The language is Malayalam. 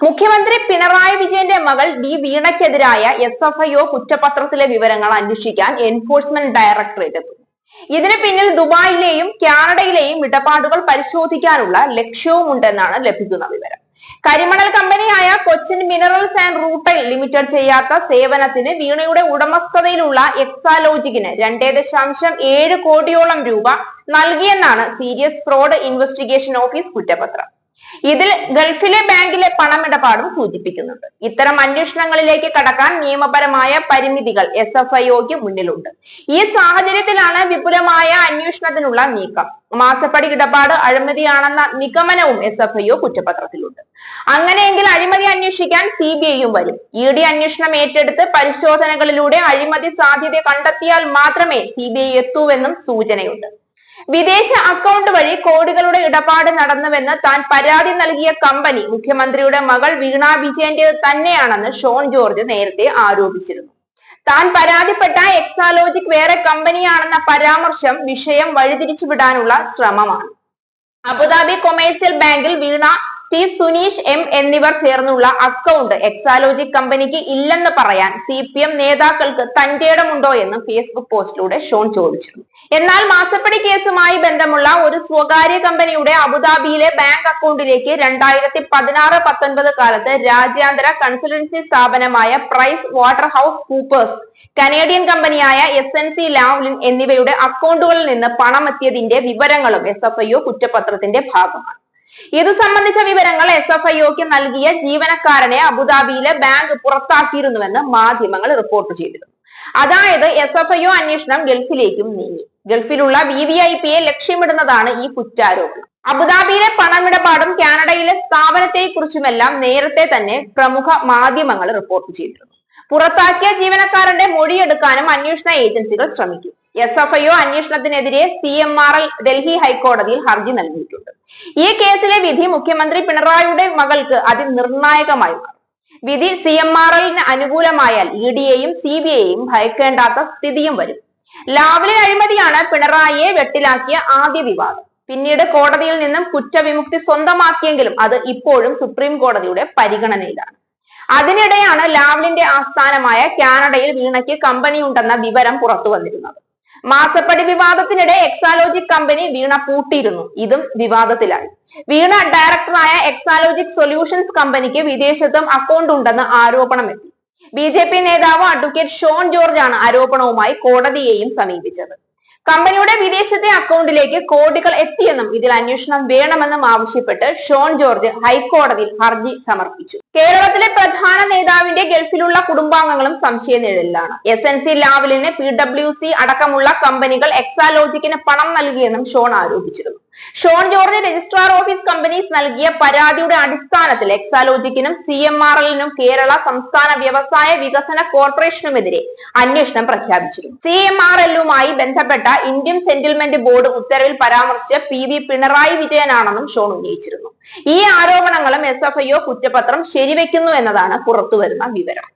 മുഖ്യമന്ത്രി പിണറായി വിജയന്റെ മകൾ ഡി വീണയ്ക്കെതിരായ എസ് എഫ് ഐ ഒ കുറ്റപത്രത്തിലെ വിവരങ്ങൾ അന്വേഷിക്കാൻ എൻഫോഴ്സ്മെന്റ് ഡയറക്ടറേറ്റ് എത്തുന്നു ഇതിന് പിന്നിൽ ദുബായിലെയും കാനഡയിലെയും ഇടപാടുകൾ പരിശോധിക്കാനുള്ള ലക്ഷ്യവുമുണ്ടെന്നാണ് ലഭിക്കുന്ന വിവരം. കരിമണൽ കമ്പനിയായ Cochin Minerals and Rutile Limited ചെയ്യാത്ത സേവനത്തിന് വീണയുടെ ഉടമസ്ഥതയിലുള്ള എക്സാലോജിക്കിന് രണ്ടേ ദശാംശം ഏഴ് കോടിയോളം രൂപ നൽകിയെന്നാണ് സീരിയസ് ഫ്രോഡ് ഇൻവെസ്റ്റിഗേഷൻ ഓഫീസ് കുറ്റപത്രം. ഇതിൽ ഗൾഫിലെ ബാങ്കിലെ പണമിടപാടും സൂചിപ്പിക്കുന്നുണ്ട്. ഇത്തരം അന്വേഷണങ്ങളിലേക്ക് കടക്കാൻ നിയമപരമായ പരിമിതികൾ എസ് എഫ് ഐഒക്ക് മുന്നിലുണ്ട്. ഈ സാഹചര്യത്തിലാണ് വിപുലമായ അന്വേഷണത്തിനുള്ള നീക്കം. മാസപ്പടി ഇടപാട് അഴിമതിയാണെന്ന നിഗമനവും എസ് എഫ് ഐഒ കുറ്റപത്രത്തിലുണ്ട്. അങ്ങനെയെങ്കിൽ അഴിമതി അന്വേഷിക്കാൻ സി ബി ഐയും വരും. ഇ ഡി അന്വേഷണം ഏറ്റെടുത്ത് പരിശോധനകളിലൂടെ അഴിമതി സാധ്യത കണ്ടെത്തിയാൽ മാത്രമേ സി ബി ഐ എത്തൂവെന്നും സൂചനയുണ്ട്. വിദേശ അക്കൗണ്ട് വഴി കോടികളുടെ ഇടപാട് നടന്നുവെന്ന് താൻ പരാതി നൽകിയ കമ്പനി മുഖ്യമന്ത്രിയുടെ മകൾ വീണ വിജയന്റെ തന്നെയാണെന്ന് ഷോൺ ജോർജ് നേരത്തെ ആരോപിച്ചിരുന്നു. താൻ പരാതിപ്പെട്ട എക്സാലോജിക് വേറെ കമ്പനിയാണെന്ന പരാമർശം വിഷയം വഴിതിരിച്ചുവിടാനുള്ള ശ്രമമാണ്. അബുദാബി കൊമേഴ്സ്യൽ ബാങ്കിൽ വീണ ടി സുനീഷ് എം എന്നിവർ ചേർന്നുള്ള അക്കൗണ്ട് എക്സാലോജിക് കമ്പനിക്ക് ഇല്ലെന്ന് പറയാൻ സി പി എം നേതാക്കൾക്ക് തന്റേടമുണ്ടോ എന്ന് ഫേസ്ബുക്ക് പോസ്റ്റിലൂടെ ഷോൺ ചോദിച്ചു. എന്നാൽ മാസപ്പടി കേസുമായി ബന്ധമുള്ള ഒരു സ്വകാര്യ കമ്പനിയുടെ അബുദാബിയിലെ ബാങ്ക് അക്കൗണ്ടിലേക്ക് രണ്ടായിരത്തി പതിനാറ് പത്തൊൻപത് കാലത്ത് രാജ്യാന്തര കൺസൾട്ടൻസി സ്ഥാപനമായ Price Water House Coopers Canadian കമ്പനിയായ എസ് എൻ സി ലാവ്ലിൻ എന്നിവയുടെ അക്കൗണ്ടുകളിൽ നിന്ന് പണമെത്തിയതിന്റെ വിവരങ്ങളും എസ് എഫ് ഐ ഒ കുറ്റപത്രത്തിന്റെ ഭാഗമാണ്. ഇതു സംബന്ധിച്ച വിവരങ്ങൾ എസ് എഫ് ഐക്ക് നൽകിയ ജീവനക്കാരനെ അബുദാബിയിലെ ബാങ്ക് പുറത്താക്കിയിരുന്നുവെന്ന് മാധ്യമങ്ങൾ റിപ്പോർട്ട് ചെയ്തിരുന്നു. അതായത് എസ് എഫ് ഐ അന്വേഷണം ഗൾഫിലേക്കും നീങ്ങി. ഗൾഫിലുള്ള വി വി ഐ പിയെ ലക്ഷ്യമിടുന്നതാണ് ഈ കുറ്റാരോപണം. അബുദാബിയിലെ പണമിടപാടും കാനഡയിലെ സ്ഥാപനത്തെ കുറിച്ചുമെല്ലാം നേരത്തെ തന്നെ പ്രമുഖ മാധ്യമങ്ങൾ റിപ്പോർട്ട് ചെയ്തിരുന്നു. പുറത്താക്കിയ ജീവനക്കാരന്റെ മൊഴിയെടുക്കാനും അന്വേഷണ ഏജൻസികൾ ശ്രമിക്കും. S F I O അന്വേഷണത്തിനെതിരെ C M R L Delhi ഹൈക്കോടതിയിൽ ഹർജി നൽകിയിട്ടുണ്ട്. ഈ കേസിലെ വിധി മുഖ്യമന്ത്രി പിണറായിയുടെ മകൾക്ക് അതിനിർണായകമായി മാറും. വിധി സി എം ആർ എല്ലിന് അനുകൂലമായാൽ ഇ ഡിയെയും സി ബി ഐയും ഭയക്കേണ്ടാത്ത സ്ഥിതിയും വരും. ലാവ്ലി അഴിമതിയാണ് പിണറായിയെ വെട്ടിലാക്കിയ ആദ്യ വിവാദം. പിന്നീട് കോടതിയിൽ നിന്നും കുറ്റവിമുക്തി സ്വന്തമാക്കിയെങ്കിലും അത് ഇപ്പോഴും സുപ്രീം കോടതിയുടെ പരിഗണനയിലാണ്. അതിനിടെയാണ് ലാവ്ലിന്റെ ആസ്ഥാനമായ കാനഡയിൽ വീണയ്ക്ക് കമ്പനി ഉണ്ടെന്ന വിവരം പുറത്തു വന്നിരുന്നത്. മാസപ്പടി വിവാദത്തിനിടെ എക്സാലോജിക് കമ്പനി വീണ പൂട്ടിയിരുന്നു. ഇതും വിവാദത്തിലായി. വീണ ഡയറക്ടറായ എക്സാലോജിക് സൊല്യൂഷൻസ് കമ്പനിക്ക് വിദേശത്തും അക്കൗണ്ട് ഉണ്ടെന്ന് ആരോപണമെത്തി. ബി ജെ പി നേതാവ് അഡ്വക്കേറ്റ് ഷോൺ ജോർജ് ആണ് ആരോപണവുമായി കോടതിയെയും സമീപിച്ചത്. കമ്പനിയുടെ വിദേശത്തെ അക്കൗണ്ടിലേക്ക് കോടികൾ എത്തിയെന്നും ഇതിൽ അന്വേഷണം വേണമെന്നും ആവശ്യപ്പെട്ട് ഷോൺ ജോർജ് ഹൈക്കോടതിയിൽ ഹർജി സമർപ്പിച്ചു. കേരളത്തിലെ പ്രധാന നേതാവിന്റെ ഗൾഫിലുള്ള കുടുംബാംഗങ്ങളും സംശയ നിഴലിലാണ്. എസ് എൻ സി ലാവലിന് പി ഡബ്ല്യു സി അടക്കമുള്ള കമ്പനികൾ എക്സാലോജിക്കിന് പണം നൽകിയെന്നും ഷോൺ ആരോപിച്ചിരുന്നു. Shone George registrar office companies നൽകിയ പരാതിയുടെ അടിസ്ഥാനത്തിൽ എക്സാലോജിക്കിനും സി എം ആർ എല്ലിനും കേരള സംസ്ഥാന വ്യവസായ വികസന കോർപ്പറേഷനുമെതിരെ അന്വേഷണം പ്രഖ്യാപിച്ചിരുന്നു. സി എം ആർ എല്ലുമായി ബന്ധപ്പെട്ട ഇന്ത്യൻ സെറ്റിൽമെന്റ് ബോർഡ് ഉത്തരവിൽ പരാമർശിച്ച പി വി പിണറായി വിജയനാണെന്നും ഷോൺ ഉന്നയിച്ചിരുന്നു. ഈ ആരോപണങ്ങളും എസ് എഫ് ഐ കുറ്റപത്രം ശരിവെക്കുന്നു എന്നതാണ് പുറത്തുവരുന്ന വിവരം.